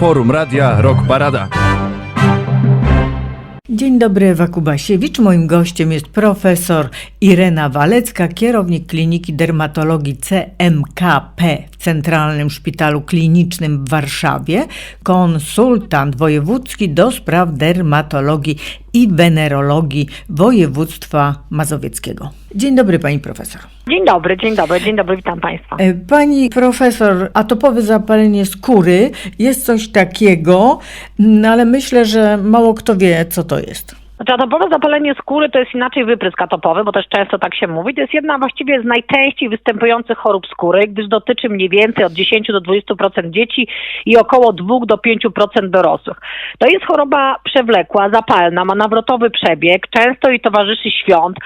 Forum Radia Rock Parada. Dzień dobry, Ewa Kubasiewicz. Moim gościem jest profesor Irena Walecka, kierownik Kliniki Dermatologii CMKP Centralnym Szpitalu Klinicznym w Warszawie, konsultant wojewódzki do spraw dermatologii i wenerologii województwa mazowieckiego. Dzień dobry, pani profesor. Dzień dobry, dzień dobry, dzień dobry, witam Państwa. E, Pani profesor, atopowe zapalenie skóry jest coś takiego, no ale myślę, że mało kto wie, co to jest. Znaczy atopowe zapalenie skóry to jest inaczej wyprysk atopowy, bo też często tak się mówi. To jest jedna właściwie z najczęściej występujących chorób skóry, gdyż dotyczy mniej więcej od 10 do 20% dzieci i około 2 do 5% dorosłych. To jest choroba przewlekła, zapalna, ma nawrotowy przebieg, często jej towarzyszy świąt,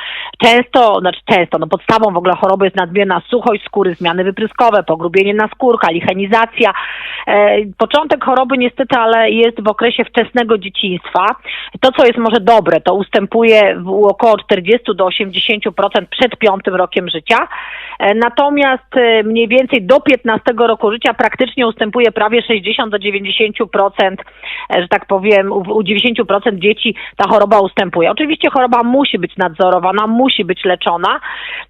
często, znaczy często, no podstawą w ogóle choroby jest nadmierna suchość skóry, zmiany wypryskowe, pogrubienie naskórka, lichenizacja. E, początek choroby niestety, ale jest w okresie wczesnego dzieciństwa. To, co jest może dobre, to ustępuje w około 40 do 80% przed piątym rokiem życia. E, Natomiast e, mniej więcej do 15 roku życia praktycznie ustępuje prawie 60 do 90%, e, że tak powiem, u, u 90% dzieci ta choroba ustępuje. Oczywiście choroba musi być nadzorowana, musi być leczona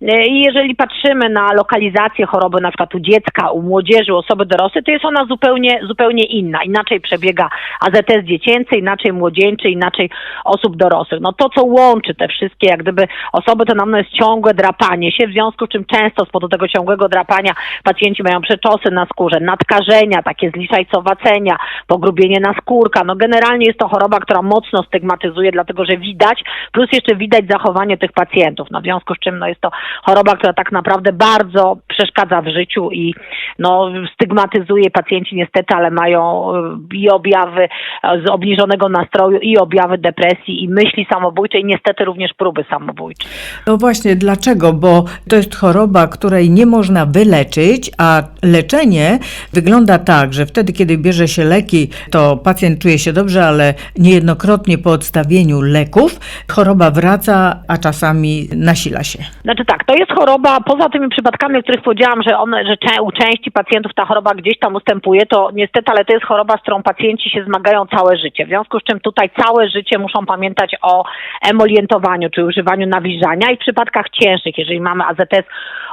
i jeżeli patrzymy na lokalizację choroby na przykład u dziecka, u młodzieży, u osoby dorosłej, to jest ona zupełnie, zupełnie inna. Inaczej przebiega AZS dziecięcy, inaczej młodzieńczy, inaczej osób dorosłych. No to, co łączy te wszystkie, jak gdyby osoby, to na pewno jest ciągłe drapanie się, w związku z czym często z powodu tego ciągłego drapania pacjenci mają przeczosy na skórze, nadkażenia, takie zliszajcowacenia, pogrubienie naskórka. No generalnie jest to choroba, która mocno stygmatyzuje, dlatego że widać, plus jeszcze widać zachowanie tych pacjentów. No w związku z czym no jest to choroba, która tak naprawdę bardzo przeszkadza w życiu i no stygmatyzuje pacjenci niestety, ale mają y, i objawy e, z obniżonego nastroju, i objawy depresji, i myśli samobójcze, i niestety również próby samobójcze. No właśnie, dlaczego? Bo to jest choroba, której nie można wyleczyć, a leczenie wygląda tak, że wtedy, kiedy bierze się leki, to pacjent czuje się dobrze, ale niejednokrotnie po odstawieniu leków choroba wraca, a czasami nasila się. Znaczy tak, to jest choroba, poza tymi przypadkami, o których powiedziałam, że one, że cze- u części pacjentów ta choroba gdzieś tam ustępuje, to niestety, ale to jest choroba, z którą pacjenci się zmagają całe życie. W związku z czym tutaj całe życie muszą pamiętać o emolientowaniu, czy używaniu nawilżania i w przypadkach cięższych, jeżeli mamy AZS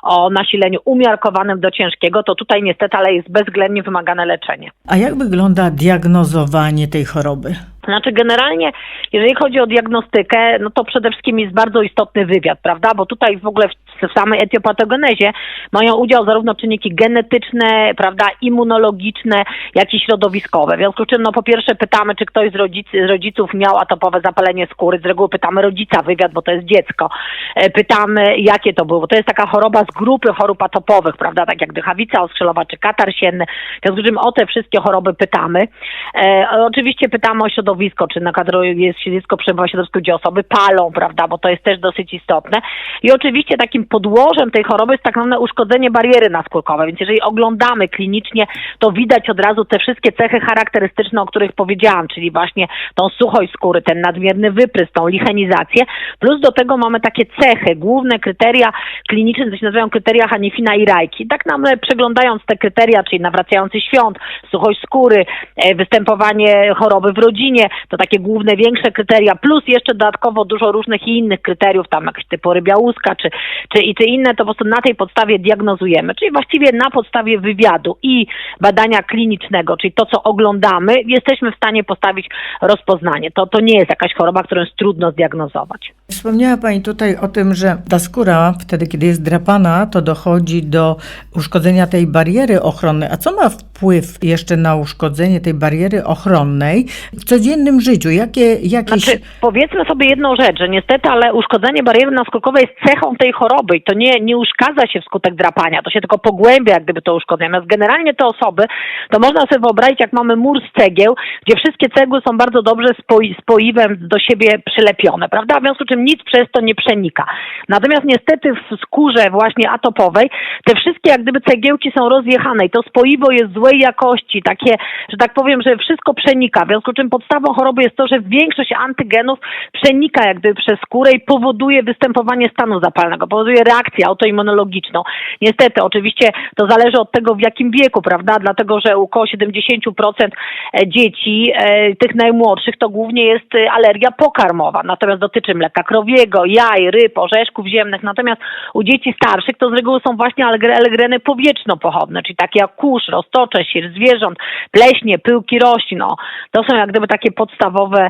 o nasileniu umiarkowanym do ciężkiego, to tutaj niestety, ale jest bezwzględnie wymagane leczenie. A jak wygląda diagnozowanie tej choroby? Znaczy generalnie, jeżeli chodzi o diagnostykę, no to przede wszystkim jest bardzo istotny wywiad, prawda? Bo tutaj w ogóle w, samej etiopatogenezie mają udział zarówno czynniki genetyczne, prawda, immunologiczne, jak i środowiskowe. W związku z czym, no po pierwsze pytamy, czy ktoś z, z rodziców miał atopowe zapalenie skóry. Z reguły pytamy rodzica wywiad, bo to jest dziecko. E, Pytamy, jakie to było. To jest taka choroba z grupy chorób atopowych, prawda, tak jak dychawica oskrzelowa czy katar sienny. W związku z czym o te wszystkie choroby pytamy. E, oczywiście pytamy o środowisko, czy na kadro jest środowisko przebywa środowisku, gdzie osoby palą, prawda, bo to jest też dosyć istotne. I oczywiście takim podłożem tej choroby jest tak zwane uszkodzenie bariery naskórkowej, więc jeżeli oglądamy klinicznie, to widać od razu te wszystkie cechy charakterystyczne, o których powiedziałam, czyli właśnie tą suchość skóry, ten nadmierny wyprysk, tą lichenizację, plus do tego mamy takie cechy, główne kryteria kliniczne, to się nazywają kryteria Hanifina i Rajki. Tak nam e, przeglądając te kryteria, czyli nawracający świąt, suchość skóry, e, występowanie choroby w rodzinie, to takie główne, większe kryteria, plus jeszcze dodatkowo dużo różnych innych kryteriów, tam jakieś typu rybia łuska, czy, czy, i czy inne, to po prostu na tej podstawie diagnozujemy. Czyli właściwie na podstawie wywiadu i badania klinicznego, czyli to, co oglądamy, jesteśmy w stanie postawić rozpoznanie. To, to nie jest jakaś choroba, którą jest trudno zdiagnozować. Wspomniała Pani tutaj o tym, że ta skóra, wtedy kiedy jest drapana, to dochodzi do uszkodzenia tej bariery ochronnej. A co ma wpływ jeszcze na uszkodzenie tej bariery ochronnej w codziennym życiu? Jakie, jakieś... Znaczy, powiedzmy sobie jedną rzecz, że niestety, ale uszkodzenie bariery naskórkowej jest cechą tej choroby i to nie, nie uszkadza się wskutek drapania, to się tylko pogłębia jak gdyby to uszkodzenie. Natomiast generalnie te osoby, to można sobie wyobrazić, jak mamy mur z cegieł, gdzie wszystkie cegły są bardzo dobrze spoi, spoiwem do siebie przylepione, prawda? W związku z czym nic przez to nie przenika. Natomiast niestety w skórze właśnie atopowej te wszystkie jak gdyby cegiełki są rozjechane i to spoiwo jest złej jakości, takie, że tak powiem, że wszystko przenika. W związku z czym podstawą choroby jest to, że większość antygenów przenika jak gdyby przez skórę i powoduje występowanie stanu zapalnego, powoduje wywołuje reakcję autoimmunologiczną. Niestety, oczywiście to zależy od tego, w jakim wieku, prawda? Dlatego, że około 70% e, dzieci, e, tych najmłodszych, to głównie jest e, alergia pokarmowa. Natomiast dotyczy mleka krowiego, jaj, ryb, orzeszków ziemnych. Natomiast u dzieci starszych to z reguły są właśnie alerge- alergeny powietrznopochodne, czyli takie jak kurz, roztocze, sier zwierząt, pleśnie, pyłki roślin. O, to są jak gdyby takie podstawowe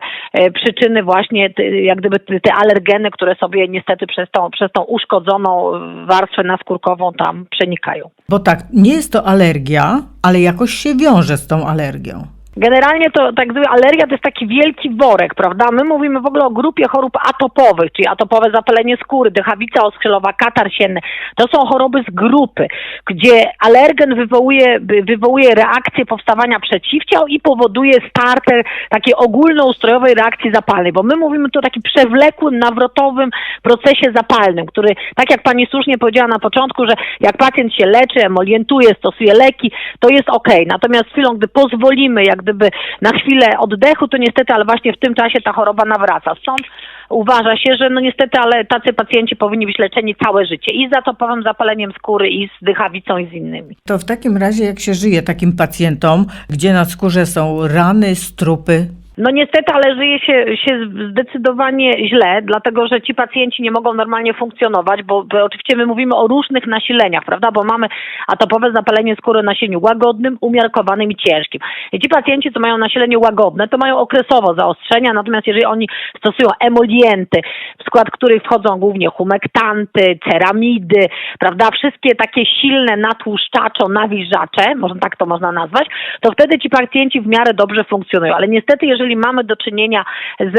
przyczyny właśnie, jak gdyby te alergeny, które sobie niestety przez tą, przez tą uszkodzoną e, warstwę naskórkową tam przenikają. Bo tak, nie jest to alergia, ale jakoś się wiąże z tą alergią. Generalnie to tak zwana alergia to jest taki wielki worek, prawda? My mówimy w ogóle o grupie chorób atopowych, czyli atopowe zapalenie skóry, dechawica oskrzelowa, katar sienny. To są choroby z grupy, gdzie alergen wywołuje, wywołuje reakcję powstawania przeciwciał i powoduje starter takiej ogólnoustrojowej reakcji zapalnej, bo my mówimy tu o takim przewlekłym, nawrotowym procesie zapalnym, który, tak jak pani słusznie powiedziała na początku, że jak pacjent się leczy, emolientuje, stosuje leki, to jest ok. Natomiast chwilą, gdy pozwolimy jak gdyby na chwilę oddechu, to niestety, ale właśnie w tym czasie ta choroba nawraca. Stąd uważa się, że no niestety, ale tacy pacjenci powinni być leczeni całe życie i z zatopowym zapaleniem skóry, i z dychawicą, i z innymi. To w takim razie, jak się żyje takim pacjentom, gdzie na skórze są rany, strupy, No niestety, ale żyje się, się zdecydowanie źle, dlatego że ci pacjenci nie mogą normalnie funkcjonować, bo, bo oczywiście my mówimy o różnych nasileniach, prawda? Bo mamy atopowe zapalenie skóry nasieniu łagodnym, umiarkowanym i ciężkim. I ci pacjenci, co mają nasilenie łagodne, to mają okresowo zaostrzenia, natomiast jeżeli oni stosują emolienty, w skład których wchodzą głównie humektanty, ceramidy, prawda? Wszystkie takie silne natłuszczaczo, nawilżacze, można tak to można nazwać, to wtedy ci pacjenci w miarę dobrze funkcjonują. Ale niestety, jeżeli mamy do czynienia z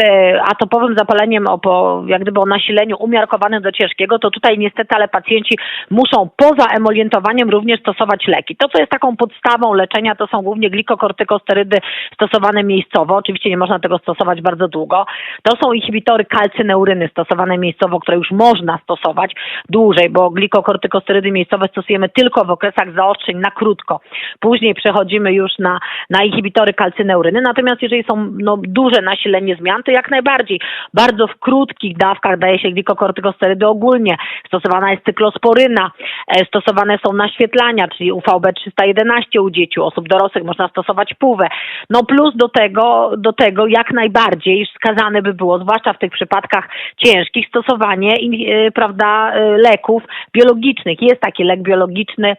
atopowym zapaleniem o, po, jak gdyby o nasileniu umiarkowanym do ciężkiego, to tutaj niestety, ale pacjenci muszą poza emolientowaniem również stosować leki. To, co jest taką podstawą leczenia, to są głównie glikokortykosterydy stosowane miejscowo. Oczywiście nie można tego stosować bardzo długo. To są inhibitory kalcyneuryny stosowane miejscowo, które już można stosować dłużej, bo glikokortykosterydy miejscowe stosujemy tylko w okresach zaostrzeń na krótko. Później przechodzimy już na, na inhibitory kalcyneuryny. Natomiast jeżeli są no, duże nasilenie zmian, to jak najbardziej. Bardzo w krótkich dawkach daje się glikokortykosterydy ogólnie. Stosowana jest cyklosporyna, e, stosowane są naświetlania, czyli UVB311 u dzieci, u osób dorosłych można stosować półwę. No plus do tego, do tego jak najbardziej wskazane by było, zwłaszcza w tych przypadkach ciężkich, stosowanie e, prawda, e, leków biologicznych. Jest taki lek biologiczny,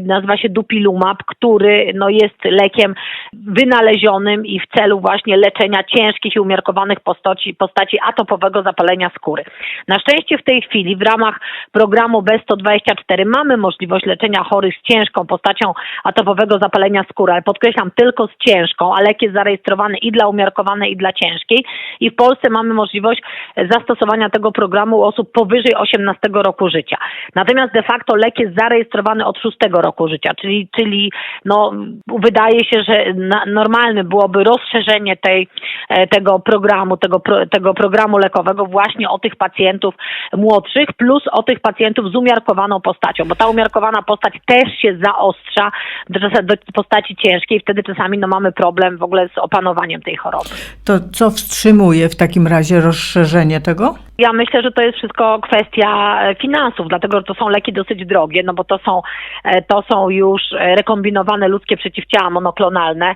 nazywa się Dupilumab, który no, jest lekiem wynalezionym i w celu właśnie leczenia ciężkich i umiarkowanych postaci, postaci atopowego zapalenia skóry. Na szczęście w tej chwili w ramach programu B124 mamy możliwość leczenia chorych z ciężką postacią atopowego zapalenia skóry, ale podkreślam tylko z ciężką, a lek jest zarejestrowany i dla umiarkowanej i dla ciężkiej i w Polsce mamy możliwość zastosowania tego programu u osób powyżej 18 roku życia. Natomiast de facto lek jest zarejestrowany od 6 roku życia, czyli, czyli no, wydaje się, że normalne byłoby rozszerzenie tej, e, tego programu, tego, tego programu lekowego właśnie o tych pacjentów młodszych, plus o tych pacjentów z umiarkowaną postacią, bo ta umiarkowana postać też się zaostrza do, do postaci ciężkiej, wtedy czasami no, mamy problem w ogóle z opanowaniem tej choroby. to co wstrzymuje w takim razie rozszerzenie tego? Ja myślę, że to jest wszystko kwestia e, finansów, dlatego że to są leki dosyć drogie, no bo to są, e, to są już e, rekombinowane ludzkie przeciwciała monoklonalne,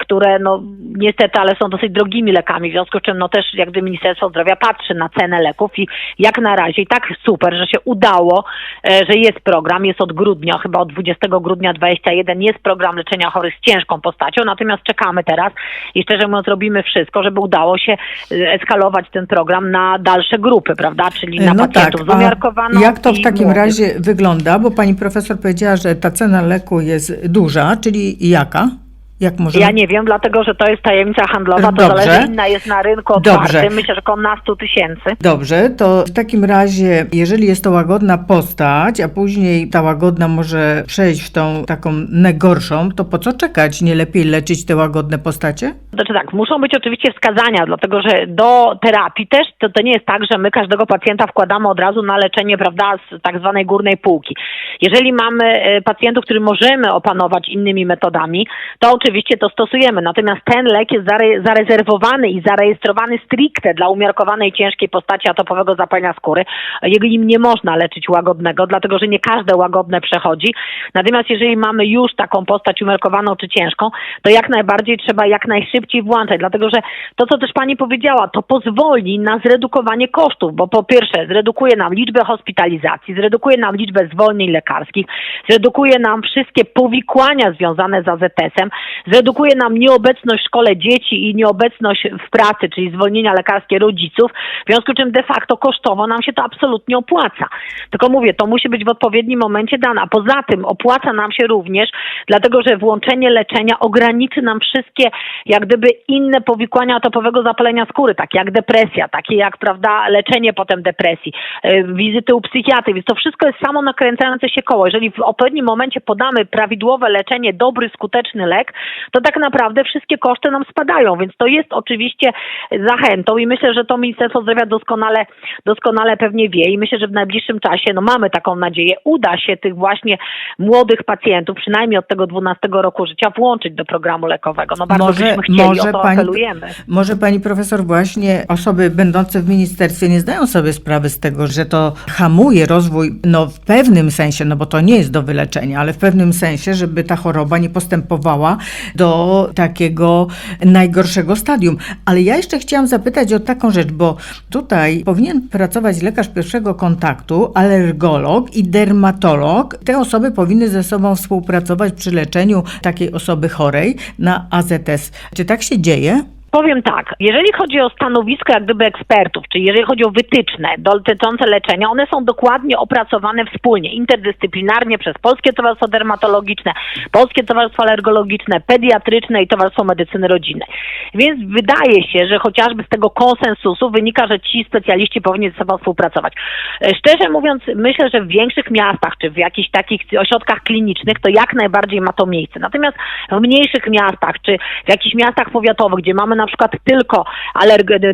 które no niestety, ale są dosyć drogimi lekami, w związku z czym no też jakby Ministerstwo Zdrowia patrzy na cenę leków i jak na razie i tak super, że się udało, że jest program, jest od grudnia, chyba od 20 grudnia 21 jest program leczenia chorych z ciężką postacią, natomiast czekamy teraz i szczerze mówiąc robimy wszystko, żeby udało się eskalować ten program na dalsze grupy, prawda, czyli na pacjentów z No a umiarkowaną jak to w takim młodych. razie wygląda? Bo pani profesor powiedziała, że ta cena leku jest duża, czyli jaka? Jak możemy... Ja nie wiem, dlatego że to jest tajemnica handlowa, to Dobrze. zależy, inna jest na rynku Dobrze. otwartym, myślę, że około na 100 tysięcy. Dobrze, to w takim razie, jeżeli jest to łagodna postać, a później ta łagodna może przejść w tą taką najgorszą, to po co czekać? Nie lepiej leczyć te łagodne postacie? Znaczy tak, muszą być oczywiście wskazania, dlatego że do terapii też to, to nie jest tak, że my każdego pacjenta wkładamy od razu na leczenie, prawda, z tak zwanej górnej półki. Jeżeli mamy e, pacjentów, których możemy opanować innymi metodami, to oczywiście oczywiście to stosujemy. Natomiast ten lek jest zare- zarezerwowany i zarejestrowany stricte dla umiarkowanej ciężkiej postaci atopowego zapalenia skóry. Jego im nie można leczyć łagodnego, dlatego że nie każde łagodne przechodzi. Natomiast jeżeli mamy już taką postać umiarkowaną czy ciężką, to jak najbardziej trzeba jak najszybciej włączać, dlatego że to, co też pani powiedziała, to pozwoli na zredukowanie kosztów, bo po pierwsze zredukuje nam liczbę hospitalizacji, zredukuje nam liczbę zwolnień lekarskich, zredukuje nam wszystkie powikłania związane z AZS-em, zredukuje nam nieobecność w szkole dzieci i nieobecność w pracy, czyli zwolnienia lekarskie rodziców, w związku z czym de facto kosztowo nam się to absolutnie opłaca. Tylko mówię, to musi być w odpowiednim momencie dane. A poza tym opłaca nam się również, dlatego że włączenie leczenia ograniczy nam wszystkie jak gdyby inne powikłania atopowego zapalenia skóry, takie jak depresja, takie jak prawda, leczenie potem depresji, e, wizyty u psychiatry, więc to wszystko jest samo nakręcające się koło. Jeżeli w odpowiednim momencie podamy prawidłowe leczenie, dobry, skuteczny lek, to tak naprawdę wszystkie koszty nam spadają, więc to jest oczywiście zachętą i myślę, że to Ministerstwo Zdrowia doskonale, doskonale pewnie wie i myślę, że w najbliższym czasie, no mamy taką nadzieję, uda się tych właśnie młodych pacjentów, przynajmniej od tego 12 roku życia, włączyć do programu lekowego. No bardzo byśmy chcieli, o to apelujemy. może pani profesor właśnie osoby będące w ministerstwie nie zdają sobie sprawy z tego, że to hamuje rozwój, no w pewnym sensie, no bo to nie jest do wyleczenia, ale w pewnym sensie, żeby ta choroba nie postępowała do takiego najgorszego stadium. Ale ja jeszcze chciałam zapytać o taką rzecz, bo tutaj powinien pracować lekarz pierwszego kontaktu, alergolog i dermatolog. Te osoby powinny ze sobą współpracować przy leczeniu takiej osoby chorej na AZS. Czy tak się dzieje? Powiem tak, jeżeli chodzi o stanowisko jak gdyby ekspertów, czyli jeżeli chodzi o wytyczne dotyczące leczenia, one są dokładnie opracowane wspólnie, interdyscyplinarnie przez Polskie Towarzystwo Dermatologiczne, Polskie Towarzystwo Alergologiczne, Pediatryczne i Towarzystwo Medycyny Rodzinnej. Więc wydaje się, że chociażby z tego konsensusu wynika, że ci specjaliści powinni ze sobą współpracować. E, Szczerze mówiąc, myślę, że w większych miastach, czy w jakichś takich ośrodkach klinicznych, to jak najbardziej ma to miejsce. Natomiast w mniejszych miastach, czy w jakichś miastach powiatowych, gdzie mamy na przykład tylko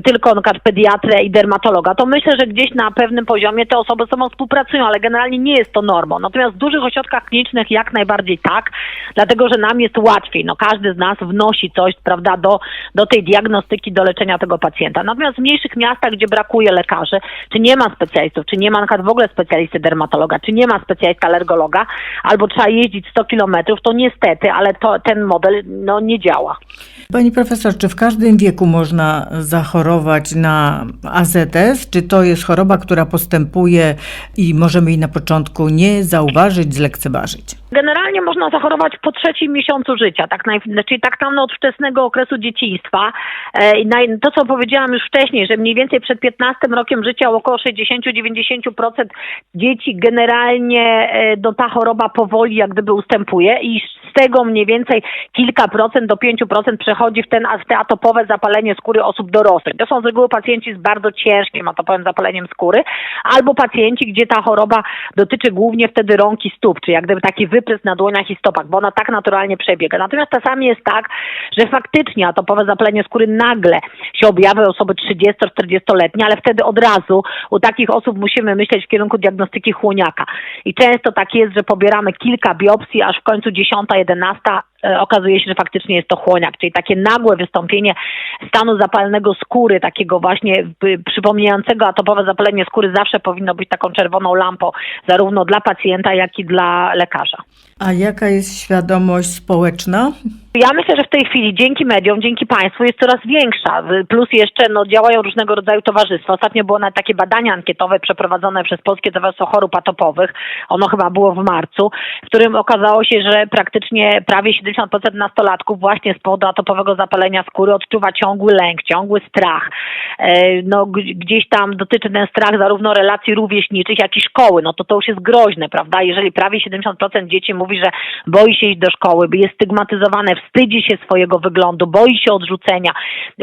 tylko na przykład pediatrę i dermatologa, to myślę, że gdzieś na pewnym poziomie te osoby ze sobą współpracują, ale generalnie nie jest to normą. Natomiast w dużych ośrodkach klinicznych jak najbardziej tak, dlatego że nam jest łatwiej. No każdy z nas wnosi coś, prawda, do, do tej diagnostyki, do leczenia tego pacjenta. Natomiast w mniejszych miastach, gdzie brakuje lekarzy, czy nie ma specjalistów, czy nie ma na w ogóle specjalisty dermatologa, czy nie ma specjalisty alergologa, albo trzeba jeździć 100 kilometrów, to niestety, ale to, ten model no, nie działa. Pani profesor, czy w każdym wieku można zachorować na AZS? Czy to jest choroba, która postępuje i możemy jej na początku nie zauważyć, zlekceważyć? Generalnie można zachorować po trzecim miesiącu życia, tak naj, czyli tak tam od wczesnego okresu dzieciństwa. E, to, co powiedziałam już wcześniej, że mniej więcej przed 15 rokiem życia około 60-90% dzieci generalnie e, do ta choroba powoli jak gdyby ustępuje i tego mniej więcej kilka procent do 5% przechodzi w, ten, w te atopowe zapalenie skóry osób dorosłych. To są z reguły pacjenci z bardzo ciężkim atopowym zapaleniem skóry albo pacjenci, gdzie ta choroba dotyczy głównie wtedy rąk i stóp, czyli jak gdyby taki wyprysk na dłoniach i stopach, bo ona tak naturalnie przebiega. Natomiast czasami jest tak, że faktycznie atopowe zapalenie skóry nagle się objawia osoby 30-40-letnie, ale wtedy od razu u takich osób musimy myśleć w kierunku diagnostyki chłoniaka. I często tak jest, że pobieramy kilka biopsji, aż w końcu 10, 11 e, okazuje się, że faktycznie jest to chłoniak, czyli takie nagłe wystąpienie stanu zapalnego skóry, takiego właśnie przypominającego atopowe zapalenie skóry zawsze powinno być taką czerwoną lampą, zarówno dla pacjenta, jak i dla lekarza. A jaka jest świadomość społeczna? Ja myślę, że w tej chwili dzięki mediom, dzięki państwu jest coraz większa. Plus jeszcze no, działają różnego rodzaju towarzystwa. Ostatnio było nawet takie badanie ankietowe przeprowadzone przez Polskie Towarzystwo Chorób Atopowych. Ono chyba było w marcu, w którym okazało się, że praktycznie prawie 70% nastolatków właśnie z powodu atopowego zapalenia skóry odczuwa ciągły lęk, ciągły strach. E, no, gdzieś tam dotyczy ten strach zarówno relacji rówieśniczych, jak i szkoły. No to to już jest groźne, prawda? Jeżeli prawie 70% dzieci mówi, że boi się iść do szkoły, jest stygmatyzowane, wstydzi się swojego wyglądu, boi się odrzucenia,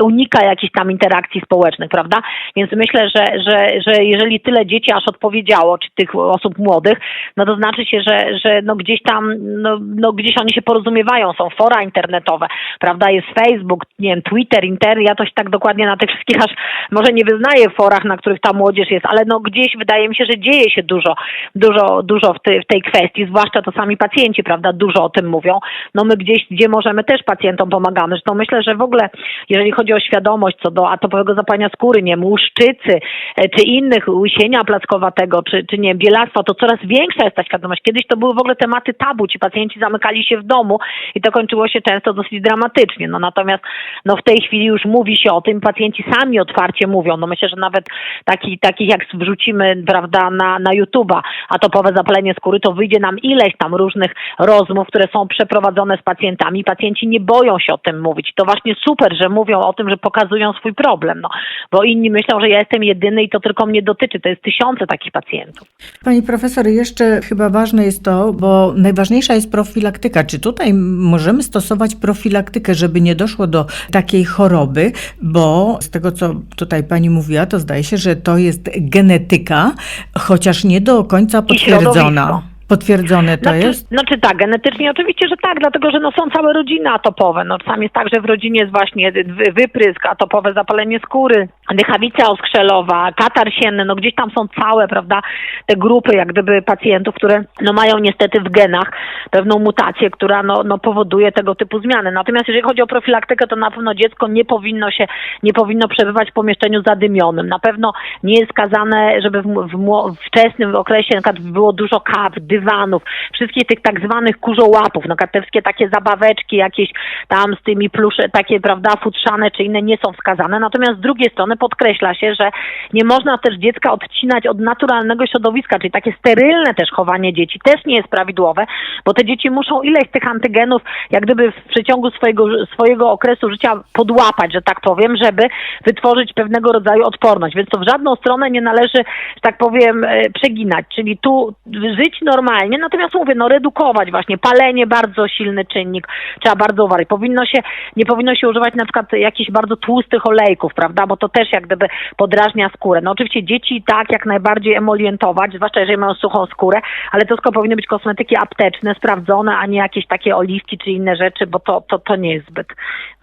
unika jakichś tam interakcji społecznych, prawda? Więc myślę, że, że, że jeżeli tyle dzieci aż odpowiedziało, czy tych osób młodych, no to znaczy się, że, że no gdzieś tam, no, no gdzieś oni się porozumiewają, są fora internetowe, prawda? Jest Facebook, nie wiem, Twitter, Inter, ja to się tak dokładnie na tych wszystkich aż może nie wyznaję forach, na których ta młodzież jest, ale no gdzieś wydaje mi się, że dzieje się dużo, dużo, dużo w, ty, w tej kwestii, zwłaszcza to sami pacjenci, prawda, dużo o tym mówią. No my gdzieś, gdzie możemy możemy, też pacjentom pomagamy. Zresztą myślę, że w ogóle, jeżeli chodzi o świadomość co do atopowego zapalenia skóry, nie wiem, łuszczycy, e, czy innych, łysienia plackowatego, czy, czy nie bielactwa, to coraz większa jest ta świadomość. Kiedyś to były w ogóle tematy tabu, ci pacjenci zamykali się w domu i to kończyło się często dosyć dramatycznie. No natomiast no w tej chwili już mówi się o tym, pacjenci sami otwarcie mówią. No myślę, że nawet taki, takich jak wrzucimy, prawda, na, na YouTube'a atopowe zapalenie skóry, to wyjdzie nam ileś tam różnych rozmów, które są przeprowadzone z pacjentami. Pacjenci nie boją się o tym mówić. To właśnie super, że mówią o tym, że pokazują swój problem, no. Bo inni myślą, że ja jestem jedyny i to tylko mnie dotyczy. To jest tysiące takich pacjentów. Pani profesor, jeszcze chyba ważne jest to, bo najważniejsza jest profilaktyka. Czy tutaj możemy stosować profilaktykę, żeby nie doszło do takiej choroby? Bo z tego, co tutaj pani mówiła, to zdaje się, że to jest genetyka, chociaż nie do końca potwierdzona. Potwierdzone to znaczy, jest? Znaczy tak, genetycznie oczywiście, że tak, dlatego że no są całe rodziny atopowe. No czasami jest tak, że w rodzinie jest właśnie wy- wyprysk, atopowe zapalenie skóry, dychawica oskrzelowa, katar sienny, no gdzieś tam są całe, prawda, te grupy jak gdyby pacjentów, które no mają niestety w genach pewną mutację, która no, no powoduje tego typu zmiany. Natomiast jeżeli chodzi o profilaktykę, to na pewno dziecko nie powinno się, nie powinno przebywać w pomieszczeniu zadymionym. Na pewno nie jest skazane, żeby w, w mło- wczesnym okresie na było dużo kaw, dywanów, wszystkich tych tak zwanych kurzołapów, no te wszystkie takie zabaweczki jakieś tam z tymi plusze, takie prawda, futrzane czy inne nie są wskazane. Natomiast z drugiej strony podkreśla się, że nie można też dziecka odcinać od naturalnego środowiska, czyli takie sterylne też chowanie dzieci też nie jest prawidłowe, bo te dzieci muszą ileś tych antygenów jak gdyby w przeciągu swojego, swojego okresu życia podłapać, że tak powiem, żeby wytworzyć pewnego rodzaju odporność. Więc to w żadną stronę nie należy, że tak powiem, e, przeginać. Czyli tu żyć normalnie, natomiast mówię, no redukować właśnie. Palenie bardzo silny czynnik, trzeba bardzo uważać. Powinno się, nie powinno się używać na przykład jakichś bardzo tłustych olejków, prawda, bo to też jak gdyby podrażnia skórę. No oczywiście dzieci tak jak najbardziej emolientować, zwłaszcza jeżeli mają suchą skórę, ale to wszystko powinny być kosmetyki apteczne, sprawdzone, a nie jakieś takie oliwki czy inne rzeczy, bo to, to, to nie jest zbyt,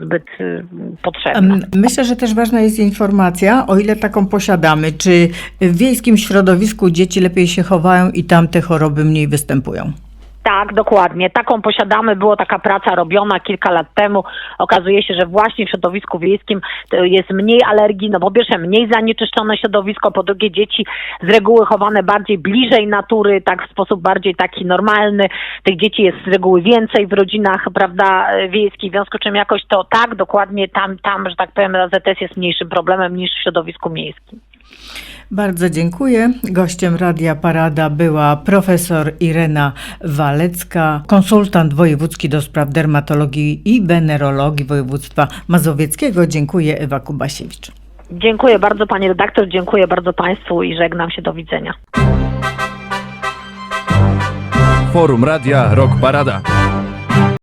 zbyt y, potrzebne. Myślę, że też ważna jest informacja, o ile taką posiadamy, czy w wiejskim środowisku dzieci lepiej się chowają i tam te choroby mniej występują. Tak, dokładnie. Taką posiadamy. Była taka praca robiona kilka lat temu. Okazuje się, że właśnie w środowisku wiejskim jest mniej alergii, no po pierwsze mniej zanieczyszczone środowisko, po drugie dzieci z reguły chowane bardziej bliżej natury, tak w sposób bardziej taki normalny. Tych dzieci jest z reguły więcej w rodzinach, prawda, wiejskich, w związku z czym jakoś to tak, dokładnie tam, tam, że tak powiem, AZS jest mniejszym problemem niż w środowisku miejskim. Bardzo dziękuję. Gościem Radia Parada była profesor Irena Walecka, konsultant wojewódzki do spraw dermatologii i venerologii województwa mazowieckiego. Dziękuję Ewa Kubasiewicz. Dziękuję bardzo pani redaktor, dziękuję bardzo państwu i żegnam się, do widzenia. Forum Radia Rock Parada.